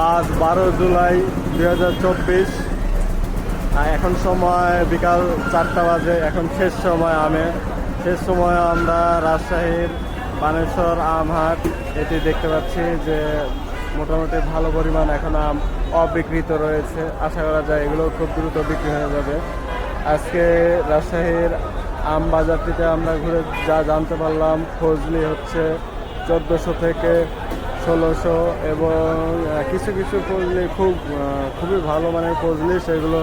আজ বারো জুলাই দুই হাজার চব্বিশ। এখন সময় বিকাল চারটা বাজে, এখন শেষ সময় আমে। শেষ সময় আমরা রাজশাহীর বানেশ্বর আমহাট, এটি দেখতে পাচ্ছি যে মোটামুটি ভালো পরিমাণ এখন আম অবিকৃত রয়েছে। আশা করা যায় এগুলো খুব দ্রুত বিক্রি হয়ে যাবে। আজকে রাজশাহীর আম বাজারটিতে আমরা ঘুরে যা জানতে পারলাম ফজলি হচ্ছে চোদ্দোশো থেকে ষোলোশো এবং কিছু কিছু ফজলি খুব খুবই ভালো মানের ফজলি সেগুলো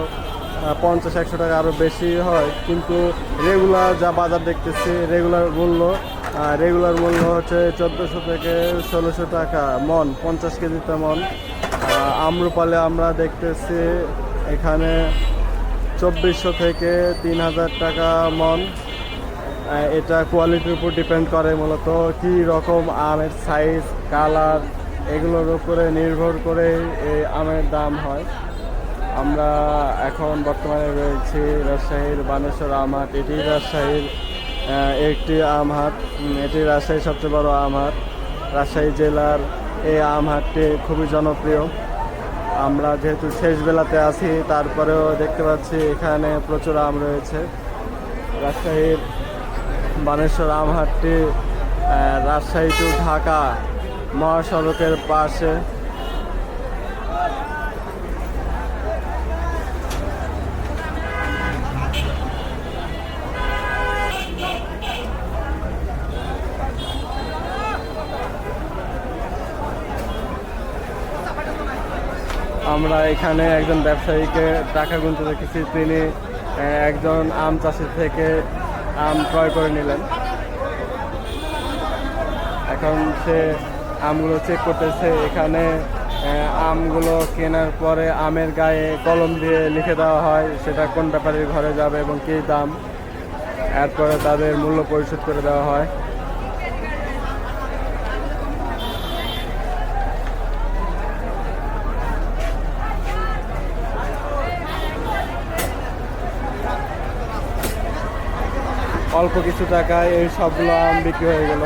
পঞ্চাশ, একশো টাকা আরও বেশি হয়। কিন্তু রেগুলার যা বাজার দেখতেছি রেগুলার মূল্য রেগুলার মূল্য হচ্ছে চোদ্দোশো থেকে ষোলোশো টাকা মন, পঞ্চাশ কেজিতে মন। আম্রপালে আমরা দেখতেছি এখানে চব্বিশশো থেকে তিন হাজার টাকা মন। এটা কোয়ালিটির উপর ডিপেন্ড করে মূলত কী রকম আমের সাইজ কালার এগুলোর উপরে নির্ভর করে এই আমের দাম হয়। আমরা এখন বর্তমানে রয়েছি রাজশাহীর বানেশ্বর আমহাট এটি রাজশাহীর একটি আমহাট এটি রাজশাহীর সবচেয়ে বড় আমহাট রাজশাহী জেলার এই আমহাটটি খুবই জনপ্রিয়। আমরা যেহেতু শেষ বেলাতে আছি, তারপরেও দেখতে পাচ্ছি এখানে প্রচুর আম রয়েছে। রাজশাহীর বানেশ্বর আমহাটটি রাজশাহী টু ঢাকা, মহাসড়কের পাশে। আমরা এখানে একজন ব্যবসায়ীকে টাকা গুনতে দেখেছি। তিনি একজন আম চাষি থেকে আম ক্রয় করে নিলেন। এখন সে আমগুলো চেক করতেছে। এখানে আমগুলো কেনার পরে আমের গায়ে কলম দিয়ে লিখে দেওয়া হয় সেটা কোন ব্যাপারে ঘরে যাবে এবং কী দাম। এরপরে তাদের মূল্য পরিশোধ করে দেওয়া হয়। অল্প কিছু টাকায় এই সবগুলো আম বিক্রি হয়ে গেল।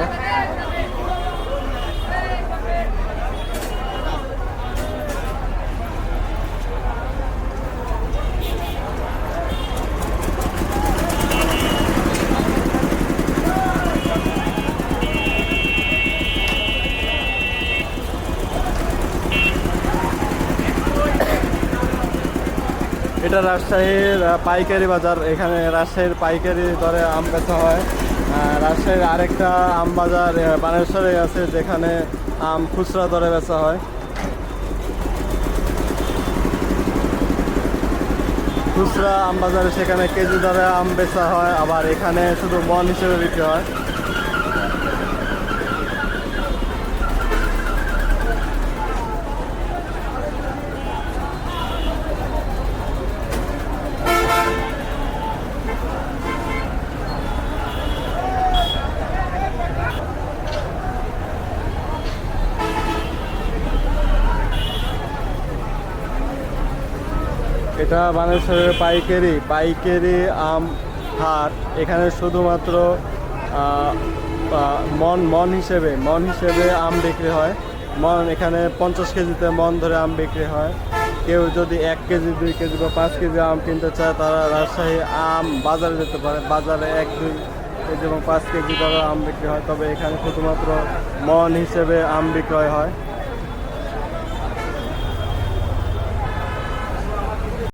এটা রাজশাহীর পাইকারি বাজার। এখানে রাজশাহীর পাইকারি দরে আম বেচা হয়। রাজশাহীর আরেকটা আম বাজার বানেশ্বরে আছে, যেখানে আম খুচরা দরে বেচা হয়। খুচরা আম বাজারে সেখানে কেজি দরে আম বেচা হয়। আবার এখানে শুধু মন হিসেবে বিক্রি হয়। এটা বানেশ্বরের পাইকারি পাইকারি আম হাট। এখানে শুধুমাত্র মন মন হিসেবে মন হিসেবে আম বিক্রি হয়। মন এখানে পঞ্চাশ কেজিতে মন ধরে আম বিক্রি হয়। কেউ যদি এক কেজি, দুই কেজি বা পাঁচ কেজি আম কিনতে চায়, তারা রাজশাহী আম বাজারে যেতে পারে। বাজারে এক, দুই কেজি এবং পাঁচ কেজি করে আম বিক্রি হয়। তবে এখানে শুধুমাত্র মন হিসেবে আম বিক্রয় হয়।